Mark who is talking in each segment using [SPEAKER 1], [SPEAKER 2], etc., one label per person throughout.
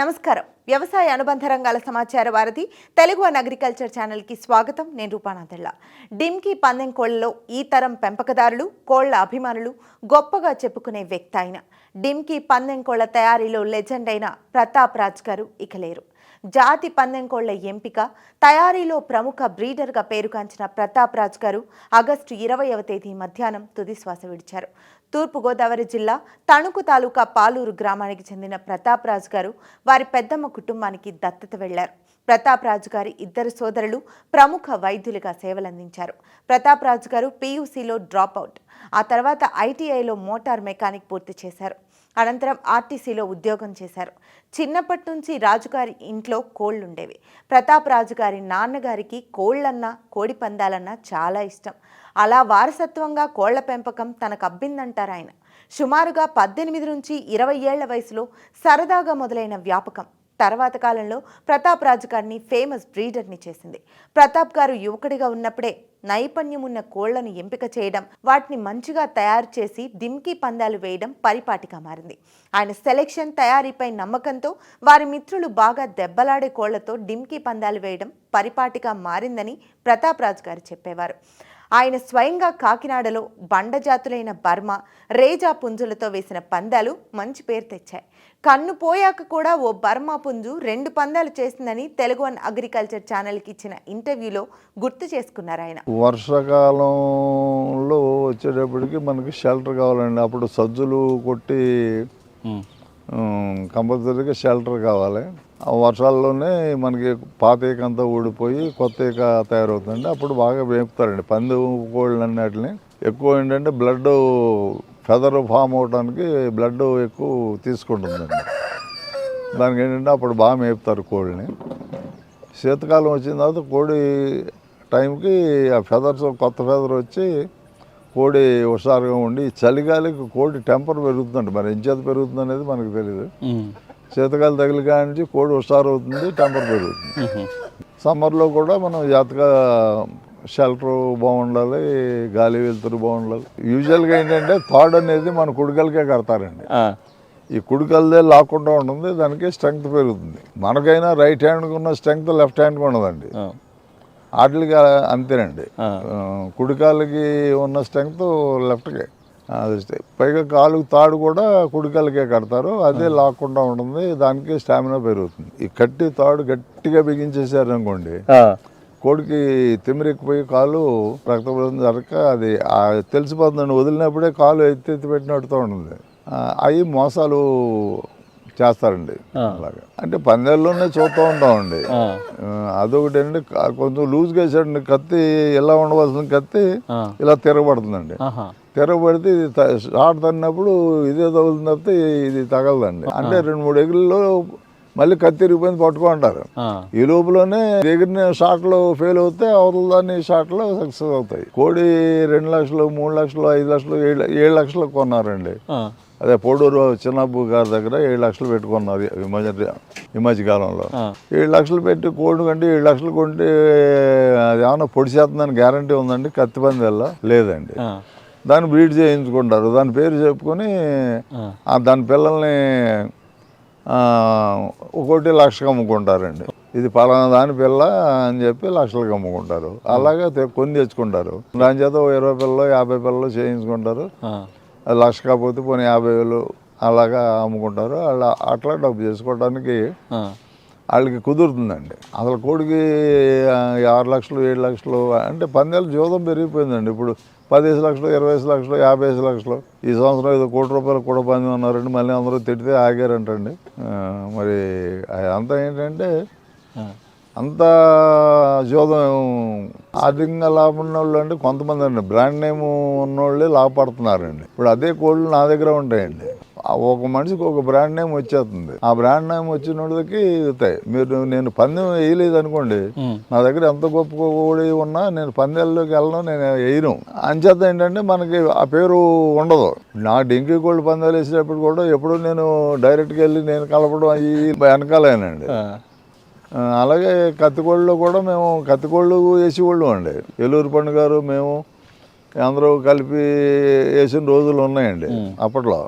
[SPEAKER 1] నమస్కారం. వ్యవసాయ అనుబంధ రంగాల సమాచార వారధి తెలుగు అన్ అగ్రికల్చర్ ఛానల్కి స్వాగతం. నేను రూపానాథల్లా డిమ్కి పందెం కోళ్ళలో ఈ తరం పెంపకదారులు కోళ్ళ అభిమానులు గొప్పగా చెప్పుకునే వ్యక్తి ఆయన డిమ్కి పందెం కోళ్ళ తయారీలో లెజెండ్ అయిన ప్రతాప్ రాజ్ గారు ఇక లేరు. జాతి పందెం కోళ్ళ ఎంపిక తయారీలో ప్రముఖ బ్రీడర్గా పేరుగాంచిన ప్రతాప్ రాజ్ గారు ఆగస్టు ఇరవైవ తేదీ మధ్యాహ్నం తుది శ్వాస విడిచారు. తూర్పుగోదావరి జిల్లా తణుకు తాలూకా పాలూరు గ్రామానికి చెందిన ప్రతాప్ రాజ్ గారు వారి పెద్దమ్మ కుటుంబానికి దత్తత వెళ్ళారు. ప్రతాప్ రాజు గారి ఇద్దరు సోదరులు ప్రముఖ వైద్యులుగా సేవలందించారు. ప్రతాప్ రాజు గారు పీయూసీలో డ్రాప్ అవుట్ ఆ తర్వాత ఐటీఐలో మోటార్ మెకానిక్ పూర్తి చేశారు. అనంతరం ఆర్టీసీలో ఉద్యోగం చేశారు. చిన్నప్పటి నుంచి రాజుగారి ఇంట్లో కోళ్ళుండేవి ప్రతాప్ రాజు గారి నాన్నగారికి కోళ్ళన్నా కోడి పందాలన్నా చాలా ఇష్టం. అలా వారసత్వంగా కోళ్ళ పెంపకం తనకు అబ్బిందంటారు ఆయన సుమారుగా పద్దెనిమిది నుంచి ఇరవై ఏళ్ళ వయసులో సరదాగా మొదలైన వ్యాపకం. తర్వాత కాలంలో ప్రతాప్ రాజు గారిని ఫేమస్ బ్రీడర్ని చేసింది. ప్రతాప్ గారు యువకుడిగా ఉన్నప్పుడే నైపుణ్యం ఉన్న కోళ్ళను ఎంపిక చేయడం వాటిని మంచిగా తయారు చేసి దిమ్కి పందాలు వేయడం పరిపాటిగా మారింది. ఆయన సెలెక్షన్ తయారీపై నమ్మకంతో వారి మిత్రులు బాగా దెబ్బలాడే కోళ్ళతో డిమ్కి పందాలు వేయడం పరిపాటిగా మారిందని ప్రతాప్ రాజు గారు చెప్పేవారు. ఆయన స్వయంగా కాకినాడలో బండజాతులైన బర్మ రేజా పుంజులతో వేసిన పందాలు మంచి పేరు తెచ్చాయి. కన్ను పోయాక కూడా ఓ బర్మా పుంజు రెండు పందాలు చేసిందని తెలుగు వన్ అగ్రికల్చర్ ఛానల్కి ఇచ్చిన ఇంటర్వ్యూలో గుర్తు చేసుకున్నారు ఆయన.
[SPEAKER 2] వర్షాకాలంలో వచ్చేటప్పటికి మనకి షెల్టర్ కావాలండి. అప్పుడు సజ్జులు కొట్టి కంపల్సరీగా షెల్టర్ కావాలి. ఆ వర్షాల్లోనే మనకి పాత ఏక అంతా ఊడిపోయి కొత్త ఏక తయారవుతుందండి. అప్పుడు బాగా వేపుతారండి పంది కోళ్ళు అన్నిటిని ఎక్కువ ఏంటంటే బ్లడ్ ఫెదర్ ఫామ్ అవడానికి బ్లడ్ ఎక్కువ తీసుకుంటుందండి. దానికి ఏంటంటే అప్పుడు బాగా మేపుతారు కోళ్ళని. శీతకాలం వచ్చిన తర్వాత కోడి టైంకి ఆ ఫెదర్స్ కొత్త ఫెదర్ వచ్చి కోడి హుషారుగా ఉండి చలిగాలికి కోడి టెంపర్ పెరుగుతుందండి మరి ఎంచేత పెరుగుతుంది అనేది మనకు తెలియదు శీతకాలం తగిలి కాడి నుంచి కోడి హుషారు అవుతుంది టెంపర్ పెరుగుతుంది. సమ్మర్లో కూడా మనం జాతగా షెల్టర్ బాగుండాలి గాలి వెలుతురు బాగుండాలి. యూజువల్గా ఏంటంటే థాడ్ అనేది మన కుడికలకే కడతారండి. ఈ కుడికలదే లాక్కుండా ఉంటుంది దానికి స్ట్రెంగ్త్ పెరుగుతుంది. మనకైనా రైట్ హ్యాండ్కి ఉన్న స్ట్రెంగ్త్ లెఫ్ట్ హ్యాండ్కి ఉండదండి. వాటికి అంతేనండి. కుడికాలకి ఉన్న స్ట్రెంగ్త్ లెఫ్ట్కే. అది పైగా కాలుకి తాడు కూడా కుడికాలకే కడతారు. అదే లాక్కుండా ఉంటుంది. దానికి స్టామినా పెరుగుతుంది. ఈ కట్టి తాడు గట్టిగా బిగించేసారు అనుకోండి కోడికి తిమ్మిరెక్కిపోయి కాలు రక్తపోతం జరగక అది తెలిసిపోతుందండి. వదిలినప్పుడే కాలు ఎత్తి ఎత్తి పెట్టినట్టుతో ఉంటుంది. అవి మోసాలు చేస్తారండి. అలాగా. అంటే పందేల్లోనే చూస్తూ ఉంటామండి. అదొకటి కా- కొంచెం లూజ్గా వేసాడండి కత్తి ఎలా ఉండవలసిన కత్తి ఇలా తిరగబడుతుందండి. తిరగబడితే ఇది షాట్ తన్నప్పుడు ఇదే తగులుతుంది తప్పితే ఇది తగలదండి. అంటే రెండు మూడు ఎగుల్లో మళ్ళీ కత్తి ఇరిగిపోయింది పట్టుకుంటారు ఈ లోపలనే ఎగిరిన షాట్లు ఫెయిల్ అవుతే అవతల దాన్ని షాట్లు సక్సెస్ అవుతాయి. కోడి రెండు లక్షలు మూడు లక్షలు ఐదు లక్షలు ఏడు ఏడు లక్షలు కొన్నారండి. అదే పోడూరు చిన్నబ్బు గారి దగ్గర ఏడు లక్షలు పెట్టుకున్నారు ఈ మధ్య ఈ ఏడు లక్షలు పెట్టి కోడి కంటే ఏడు లక్షలు కొంటే అది ఏమన్నా పొడి చేస్తుందని గ్యారంటీ ఉందండి? కత్తి పంది వల్ల లేదండి. దాన్ని బ్రీడ్ చేయించుకుంటారు. దాని పేరు చెప్పుకొని దాని పిల్లల్ని ఒకటి లక్షకు అమ్ముకుంటారండి. ఇది పలానా దాని పిల్ల అని చెప్పి లక్షలకు అమ్ముకుంటారు. అలాగే తె- కొని తెచ్చుకుంటారు. దాని చేత ఇరవై పిల్లలు యాభై పిల్లలు చేయించుకుంటారు. లక్ష కాకపోతే పోనీ యాభై వేలు అలాగా అమ్ముకుంటారు. అలా అట్లా డబ్బు చేసుకోవడానికి వాళ్ళకి కుదురుతుందండి. అసలు కోడికి ఆరు లక్షలు ఏడు లక్షలు అంటే పందేల జోదం పెరిగిపోయిందండి. ఇప్పుడు పదిహేను లక్షలు ఇరవై ఐదు లక్షలు యాభై ఐదు లక్షలు. ఈ సంవత్సరం ఏదో కోటి రూపాయలు కూడా పంది ఉన్నారండి. మళ్ళీ అందరూ తిడితే ఆగారంటండి. మరి అంతా ఏంటంటే అంత జోదం ఆర్థికంగా లాభం ఉన్న వాళ్ళు అంటే కొంతమంది అండి. బ్రాండ్ నేమ్ ఉన్నోళ్ళే లాభపడుతున్నారండి. ఇప్పుడు అదే కోళ్ళు నా దగ్గర ఉంటాయండి. ఒక మనిషికి ఒక బ్రాండ్ నేమ్ వచ్చేస్తుంది. ఆ బ్రాండ్ నేమ్ వచ్చిన వాళ్ళకి అవుతాయి మీరు నేను పందెం వేయలేదు అనుకోండి నా దగ్గర ఎంత గొప్ప కోడి ఉన్నా నేను పందెల్లోకి వెళ్ళను నేను వేయను. అంచేత ఏంటంటే మనకి ఆ పేరు ఉండదు. నా డెంకీ కోళ్ళు పందాలు వేసేటప్పుడు కూడా ఎప్పుడు నేను డైరెక్ట్గా వెళ్ళి నేను కలపడం అవి వెనకాలేనండి. అలాగే కత్తికోళ్ళలో కూడా మేము కత్తికోళ్ళు వేసేవాళ్ళు అండి. ఏలూరు పండు గారు మేము అందరూ కలిపి వేసిన రోజులు ఉన్నాయండి అప్పట్లో.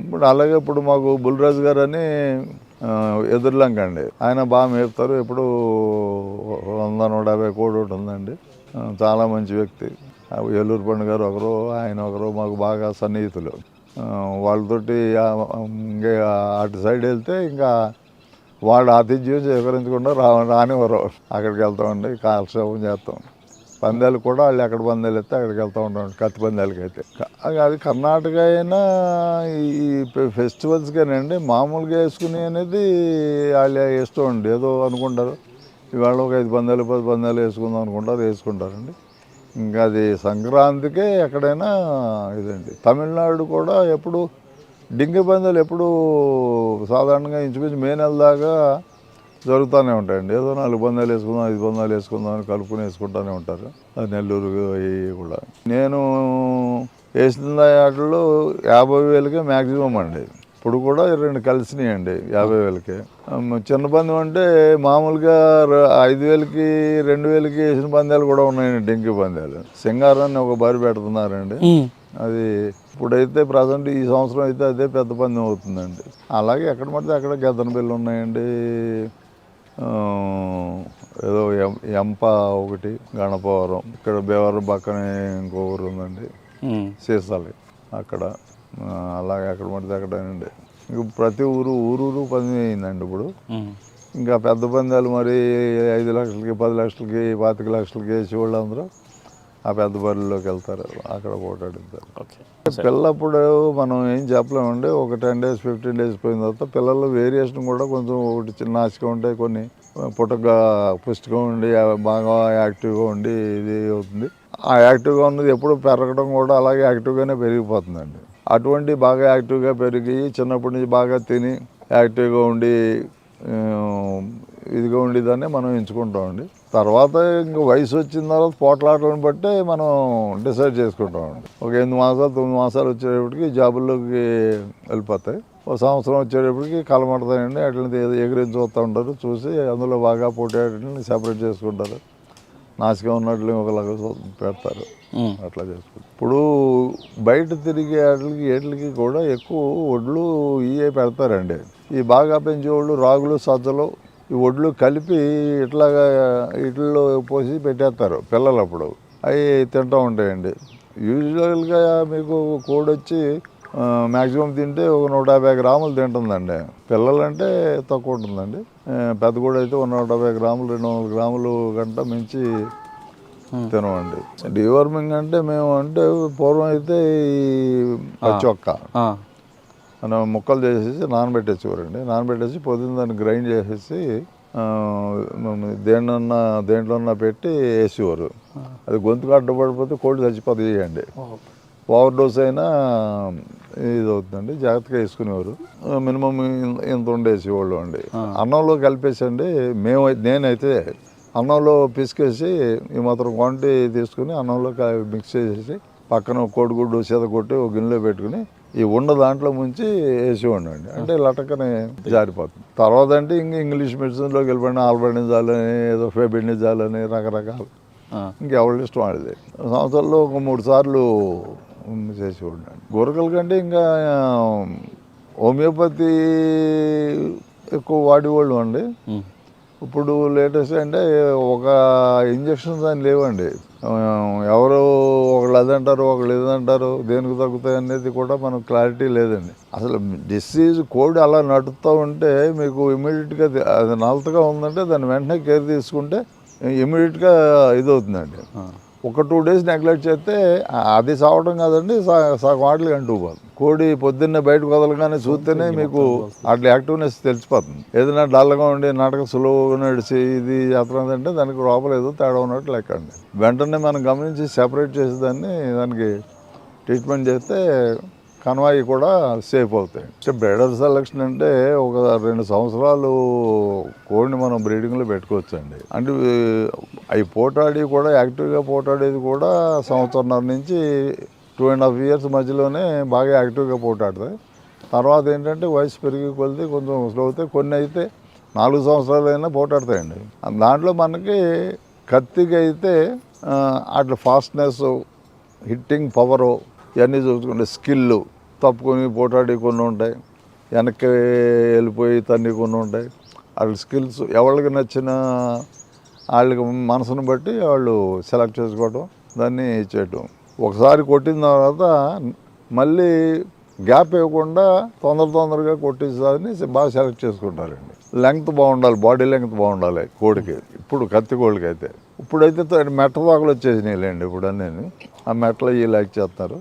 [SPEAKER 2] ఇప్పుడు అలాగే ఇప్పుడు మాకు బుల్రాజు గారు అని ఆ, ఎదురులంక అండి. ఆయన బాగా మేపుతారు. ఎప్పుడు వంద నూట యాభై కోడి ఒకటి ఉందండి. చాలా మంచి వ్యక్తి. ఏలూరు పండు గారు ఒకరు ఆయన ఒకరు మాకు బాగా సన్నిహితులు. వాళ్ళతోటి ఇంకా అటు సైడ్ వెళ్తే ఇంకా వాళ్ళు ఆతిథ్యం స్వీకరించకుండా రా రానివ్వరు. అక్కడికి వెళ్తామండి కాలక్షేపం చేస్తాం. పందాలు కూడా వాళ్ళు ఎక్కడ పందాలు ఎత్తే అక్కడికి వెళ్తూ ఉంటాం. కత్తి పందాలకి అయితే. అది కర్ణాటక అయినా ఈ ఫెస్టివల్స్ కానివ్వండి మామూలుగా వేసుకుని అనేది వాళ్ళు వేస్తూ ఉండి ఏదో అనుకుంటారు. ఇవాళ ఒక ఐదు పందాలు పది పందాలు వేసుకుందాం అనుకుంటారు వేసుకుంటారండి. ఇంకా అది సంక్రాంతికే ఎక్కడైనా ఇదండి. తమిళనాడు కూడా ఎప్పుడు డింగి పందాలు ఎప్పుడు సాధారణంగా ఇంచుమించు మే నెల దాకా జరుగుతూనే ఉంటాయండి. ఏదో నాలుగు పందాలు వేసుకుందాం ఐదు పందాలు వేసుకుందాం అని కలుపుకొని వేసుకుంటూనే ఉంటారు. అది నెల్లూరు అవి కూడా. నేను వేసిన వాటిలో యాభై వేలకే మ్యాక్సిమం అండి. ఇప్పుడు కూడా రెండు కలిసినాయండి యాభై వేలకి. చిన్న పందెం అంటే మామూలుగా ఐదు వేలకి రెండు వేలకి వేసిన పందాలు కూడా ఉన్నాయండి డెంకి పందాలు. సింగారాన్ని ఒక బరి పెడుతున్నారండి. అది ఇప్పుడైతే ప్రజెంట్ ఈ సంవత్సరం అయితే అదే పెద్ద పందెం అవుతుందండి. అలాగే ఎక్కడ పడితే అక్కడ గద్దన బిల్లు ఉన్నాయండి. ఏదో ఎం ఎంప ఒకటి గణపవరం ఇక్కడ భీమవరం పక్కనే ఇంకో ఊరు ఉందండి. సీసాలి అక్కడ. అలాగే అక్కడ పడితే అక్కడేనండి ఇంక ప్రతి ఊరు ఊరూరు పందెం అయిందండి ఇప్పుడు. ఇంకా పెద్ద పందాలు మరి ఐదు లక్షలకి పది లక్షలకి పాతిక లక్షలకి వేసి వాళ్ళందరూ ఆ పెద్ద బరిలోకి వెళ్తారు. అక్కడ పోటాడుతారు పిల్లప్పుడు మనం ఏం చెప్పలేమండి ఒక టెన్ డేస్ ఫిఫ్టీన్ డేస్ పోయిన తర్వాత పిల్లలు వేరియేషన్ కూడా కొంచెం ఒకటి చిన్న నాసిగా ఉంటాయి కొన్ని పుట్టగా పుష్టిగా ఉండి బాగా యాక్టివ్గా ఉండి ఇది అవుతుంది. ఆ యాక్టివ్గా ఉన్నది ఎప్పుడు పెరగడం కూడా అలాగే యాక్టివ్గానే పెరిగిపోతుందండి. అటువంటి బాగా యాక్టివ్గా పెరిగి చిన్నప్పటి నుంచి బాగా తిని యాక్టివ్గా ఉండి ఇదిగా ఉండేదాన్ని మనం ఎంచుకుంటామండి తర్వాత ఇంకా వయసు వచ్చిన తర్వాత పోట్లాటలను బట్టే మనం డిసైడ్ చేసుకుంటామండి ఒక ఎనిమిది మాసాలు తొమ్మిది మాసాలు వచ్చేటప్పటికి జాబుల్లోకి వెళ్ళిపోతాయి. ఒక సంవత్సరం వచ్చేటప్పటికి కలమడతాయండి. అట్లని ఎగిరించి చూస్తూ ఉంటారు. చూసి అందులో బాగా పోటీ సెపరేట్ చేసుకుంటారు. నాసిగా ఉన్నట్లు ఒకలాగా పెడతారు. అట్లా చేసుకుంటారు. ఇప్పుడు బయట తిరిగే వాటికి ఏట్లకి కూడా ఎక్కువ ఒడ్లు ఇవే పెడతారండి. ఈ బాగా పెంచే వాళ్ళు రాగులు సజ్జలు ఈ ఒడ్లు కలిపి ఇట్లాగా ఇట్లో పోసి పెట్టేస్తారు పిల్లలు అప్పుడు అవి తింటూ ఉంటాయండి. యూజువల్గా మీకు కోడి వచ్చి మ్యాక్సిమం తింటే ఒక నూట యాభై గ్రాములు తింటుందండి. పిల్లలంటే తక్కువ ఉంటుందండి. పెద్ద కోడి అయితే ఒక నూట యాభై గ్రాములు రెండు వందల గ్రాములు గంట మించి తినమండి. డివర్మింగ్ అంటే మేము అంటే పూర్వం అయితే ఈ పచ్చి ఒక్క మనం ముక్కలు చేసేసి నానబెట్టేసేవారండి నానబెట్టేసి పొద్దున్న దాన్ని గ్రైండ్ చేసేసి మనం దేంట్లోన్నా పెట్టి వేసేవారు. అది గొంతుకు అడ్డుపడిపోతే కోడి చచ్చిపోతాయి చేయండి. ఓవర్ డోస్ అయినా ఇది అవుతుందండి జాగ్రత్తగా వేసుకునేవారు. మినిమం ఇంత ఉండేసేవాళ్ళు అండి. అన్నంలో కలిపేసండి. మేము నేనైతే అన్నంలో పిసికేసి ఈ మాత్రం క్వాంటిటీ తీసుకుని అన్నంలో మిక్స్ చేసేసి పక్కన కోడిగుడ్డు సీత కొట్టి ఒక గిన్నెలో పెట్టుకుని ఈ ఉన్న దాంట్లో ముంచి వేసి ఉండండి. అంటే లటకనే జారిపోతుంది. తర్వాత అంటే ఇంక ఇంగ్లీష్ మెడిసిన్లోకి వెళ్ళిపోయిన ఆల్బెండిజాల్ అని ఏదో ఫెబెండిజాల్ అని రకరకాలు. ఇంకెవరి ఇష్టం ఆడిది సంవత్సరంలో ఒక మూడు సార్లు చేసి ఉండండి. గురకల కంటే ఇంకా హోమియోపతి ఎక్కువ వాడేవాళ్ళు అండి. ఇప్పుడు లేటెస్ట్ అంటే ఒక ఇంజక్షన్స్ అని లేవండి. ఎవరు ఒకళ్ళు అదంటారు ఒకళ్ళు ఇదంటారు దేనికి తగ్గుతాయి అనేది కూడా మనకు క్లారిటీ లేదండి. అసలు డిసీజ్ కోడ్ అలా నడుస్తూ ఉంటే మీకు ఇమీడియట్గా అది నలతగా ఉందంటే దాన్ని వెంటనే కేర్ తీసుకుంటే ఇమీడియట్గా ఇది అవుతుందండి ఒక టూ డేస్ నెగ్లెక్ట్ చేస్తే అది సావడం కాదండి సా- సగం ఆటలు అంటూ పోతుంది కోడి పొద్దున్నే బయటకు వదలగానే చూస్తేనే మీకు అట్లా యాక్టివ్నెస్ తెలిసిపోతుంది. ఏదైనా డల్గా ఉండి నాటకం సులువుగా నడిచి ఇది చేస్తున్నదంటే దానికి లోపల ఏదో తేడా ఉన్నట్టు లెక్క అండి. వెంటనే మనం గమనించి సెపరేట్ చేసేదాన్ని దానికి ట్రీట్మెంట్ చేస్తే కన్వాయి కూడా సేఫ్ అవుతాయి. అంటే సెలక్షన్ అంటే ఒక రెండు సంవత్సరాలు కోడిని మనం బ్రీడింగ్లో పెట్టుకోవచ్చండి. అంటే అవి పోటాడి కూడా యాక్టివ్గా పోటాడేది కూడా సంవత్సరంన్నర నుంచి టూ అండ్ హాఫ్ ఇయర్స్ మధ్యలోనే బాగా యాక్టివ్గా పోటాడతాయి. తర్వాత ఏంటంటే వయసు పెరిగి కొలితే కొంచెం స్లో అవుతాయి. కొన్ని అయితే నాలుగు సంవత్సరాలైనా పోటాడతాయండి. దాంట్లో మనకి కత్తికి అయితే అట్లా ఫాస్ట్నెస్ హిట్టింగ్ పవరు ఇవన్నీ చూసుకుంటే స్కిల్ తప్పుకొని పోటాడి కొన్ని ఉంటాయి వెనక్కి వెళ్ళిపోయి తన్ని కొన్ని ఉంటాయి. వాళ్ళ స్కిల్స్ ఎవరికి నచ్చిన వాళ్ళకి మనసును బట్టి వాళ్ళు సెలెక్ట్ చేసుకోవటం దాన్ని చేయటం. ఒకసారి కొట్టిన తర్వాత మళ్ళీ గ్యాప్ ఇవ్వకుండా తొందర తొందరగా కొట్టేసారిని బాగా సెలెక్ట్ చేసుకుంటారండి. లెంగ్త్ బాగుండాలి బాడీ లెంగ్త్ బాగుండాలి కోడికి. ఇప్పుడు కత్తి కోడికి అయితే ఇప్పుడైతే మెట్ల మెట్ట దాకలు వచ్చేసినాయిలేండి ఇప్పుడు అన్నీ ఆ మెట్టలు ఈ లైక్ చేస్తారు.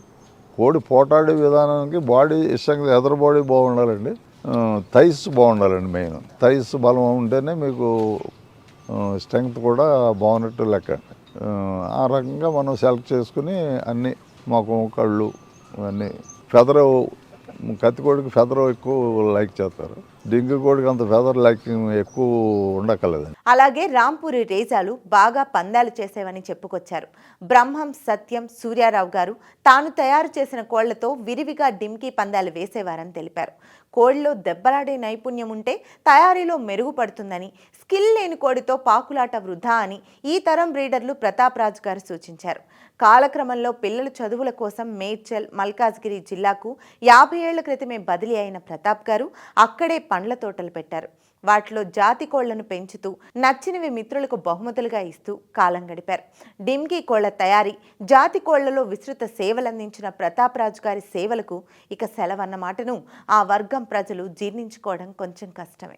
[SPEAKER 2] కోడి పోటాడే విధానానికి బాడీ ఇష్టంగా ఎదరు బాడీ బాగుండాలండి. థైస్ బాగుండాలండి మెయిన్. థైస్ బలం ఉంటేనే మీకు స్ట్రెంగ్త్ కూడా బాగున్నట్టు లెక్క. ఆ, రకంగా మనం సెలెక్ట్ చేసుకుని అన్నీ మొఖం కళ్ళు అన్నీ ఫెదర్ కత్తికోడికి ఫెదర్ ఎక్కువ లైక్ చేస్తారు. డింగు కోడికి అంత ఫెదర్ లైక్ ఎక్కువ ఉండక్కర్లేదండి.
[SPEAKER 1] అలాగే రాంపూరి రేజాలు బాగా పందాలు చేసేవని చెప్పుకొచ్చారు. బ్రహ్మం సత్యం సూర్యారావు గారు తాను తయారు చేసిన కోళ్ళతో విరివిగా డింకి పందాలు వేసేవారని తెలిపారు. కోడిలో దెబ్బలాడే నైపుణ్యం ఉంటే తయారీలో మెరుగుపడుతుందని స్కిల్ లేని కోడితో పాకులాట వృధా అని ఈ తరం బ్రీడర్లు ప్రతాప్ రాజు గారు సూచించారు. కాలక్రమంలో పిల్లల చదువుల కోసం మేడ్చల్ మల్కాజ్గిరి జిల్లాకు యాభై ఏళ్ళ క్రితమే బదిలీ అయిన ప్రతాప్ గారు అక్కడే పండ్ల తోటలు పెట్టారు. వాటిలో జాతి కోళ్ళను పెంచుతూ నచ్చినవి మిత్రులకు బహుమతులుగా ఇస్తూ కాలం గడిపారు. డిమ్కీ కోళ్ళ తయారీ జాతి కోళ్ళలో విస్తృత సేవలందించిన ప్రతాపరాజు గారి సేవలకు ఇక సెలవన్న మాటను ఆ వర్గం ప్రజలు జీర్ణించుకోవడం కొంచెం కష్టమే.